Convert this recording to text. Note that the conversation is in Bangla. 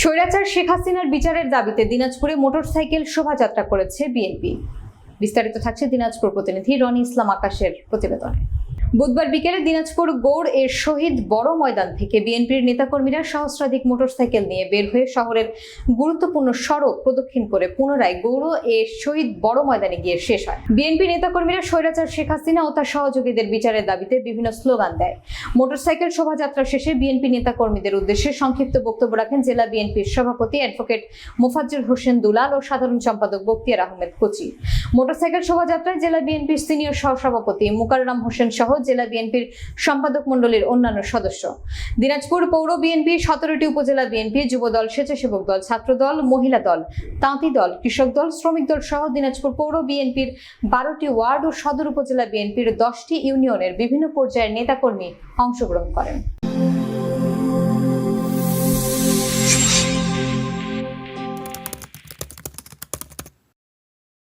স্বৈরাচার শেখ হাসিনার বিচারের দাবিতে দিনাজপুরে মোটরসাইকেল শোভাযাত্রা করেছে বিএনপি। বিস্তারিত থাকছে দিনাজপুর প্রতিনিধি রনি ইসলাম আকাশের প্রতিবেদনে। বুধবার বিকেলে দিনাজপুর গৌড় এর শহীদ বড় ময়দান থেকে বিএনপির নেতাকর্মীরা সহস্রাধিক মোটরসাইকেল নিয়ে বের হয়ে শহরের গুরুত্বপূর্ণ সড়ক প্রদক্ষিণ করে পুনরায় গৌড় এর শহীদ বড় ময়দানে গিয়ে শেষ হয়। বিএনপি নেতাকর্মীরা স্বৈরাচার শেখ হাসিনা ও তার সহযোগীদের বিচারের দাবিতে বিভিন্ন স্লোগান দেয়। মোটরসাইকেল শোভাযাত্রা শেষে বিএনপি নেতাকর্মীদের উদ্দেশ্যে সংক্ষিপ্ত বক্তব্য রাখেন জেলা বিএনপির সভাপতি অ্যাডভোকেট মোফাজ্জল হোসেন দুলাল ও সাধারণ সম্পাদক বক্তিয়ার আহমেদ কোচি। মোটরসাইকেল শোভাযাত্রায় জেলা বিএনপির সিনিয়র সহসভাপতি মুকাররাম হোসেন সহ জেলা বিএনপির সম্পাদক মণ্ডলীর অন্যান্য সদস্য। দিনাজপুর পৌর বিএনপি সতেরোটি উপজেলা বিএনপি যুব দল, স্বেচ্ছাসেবক দল, ছাত্র দল, মহিলা দল, তাঁতি দল, কৃষক দল, শ্রমিক দল সহ দিনাজপুর পৌর বিএনপির বারোটি ওয়ার্ড ও সদর উপজেলা বিএনপির দশটি ইউনিয়নের বিভিন্ন পর্যায়ের নেতাকর্মী অংশগ্রহণ করেন।